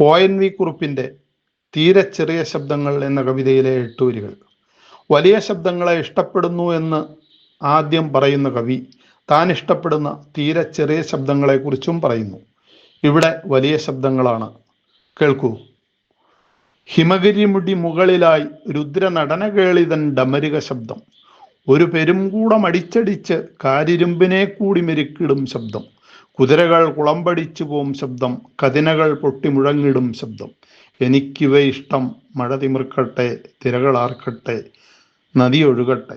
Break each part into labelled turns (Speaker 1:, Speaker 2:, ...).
Speaker 1: O N V കുറുപ്പിന്റെ തീരെ ചെറിയ ശബ്ദങ്ങൾ എന്ന കവിതയിലെ എട്ടുവരികൾ. വലിയ ശബ്ദങ്ങളെ ഇഷ്ടപ്പെടുന്നു എന്ന് ആദ്യം പറയുന്ന കവി താൻ ഇഷ്ടപ്പെടുന്ന തീരെ ചെറിയ ശബ്ദങ്ങളെക്കുറിച്ചും പറയുന്നു. ഇവിടെ വലിയ ശബ്ദങ്ങളാണ്. കേൾക്കൂ. ഹിമഗിരിമുടി മുകളിലായി രുദ്ര നടനകേളിതൻ ഡമരിക ശബ്ദം. ഒരു പെരുംകൂടം അടിച്ചടിച്ച് കാരിരുമ്പിനെ കൂടി മെരുക്കിടും ശബ്ദം. കുതിരകൾ കുളമ്പടിച്ചു പോം ശബ്ദം കതിനകൾ പൊട്ടി മുഴങ്ങിടും ശബ്ദം. എനിക്കിവ ഇഷ്ടം മഴ തിമിർക്കട്ടെ തിരകളാർക്കട്ടെ നദി ഒഴുകട്ടെ.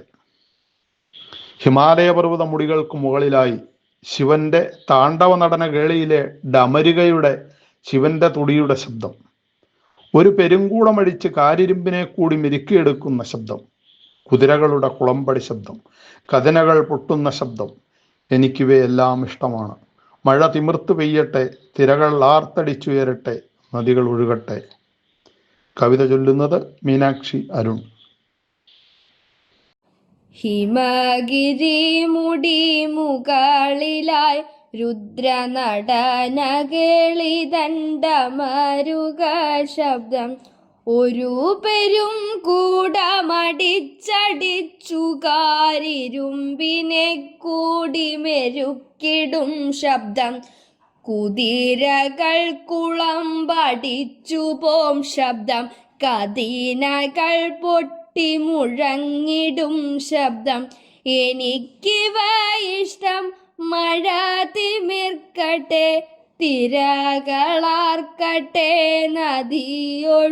Speaker 1: ഹിമാലയ പർവത മുടികൾക്ക് മുകളിലായി ശിവന്റെ താണ്ഡവ നടന കേളിയിലെ ഡമരികയുടെ ശിവന്റെ തുടിയുടെ ശബ്ദം. ഒരു പെരുങ്കൂടമടിച്ച് കാരിരുമ്പിനെ കൂടി മെരുക്കിയെടുക്കുന്ന ശബ്ദം. കുതിരകളുടെ കുളമ്പടി ശബ്ദം കഥനകൾ പൊട്ടുന്ന ശബ്ദം. എനിക്കിവയെല്ലാം ഇഷ്ടമാണ്. മഴ തിമിർത്ത് പെയ്യട്ടെ തിരകൾ ആർത്തടിച്ചുയരട്ടെ നദികൾ ഒഴുകട്ടെ. കവിത ചൊല്ലുന്നത് മീനാക്ഷി അരുൺ.
Speaker 2: ഹിമഗിരി മുടി മുകളിലായി രുദ്ര നടനകേളി ദണ്ഡമരുക ശബ്ദം ഒരു പെരും കൂടമടിച്ചടിച്ചു കാരിരുമ്പിനെ കൂടി മെരുക്കിടും ശബ്ദം. കുതിരകൾ കുളമ്പടിച്ചു പോം ശബ്ദം. കതിനകൾ പൊട്ടി മുഴങ്ങിടും ശബ്ദം. എനിക്കിവ തിരകളാർക്കട്ടെ നദിയൊഴുകട്ടെ.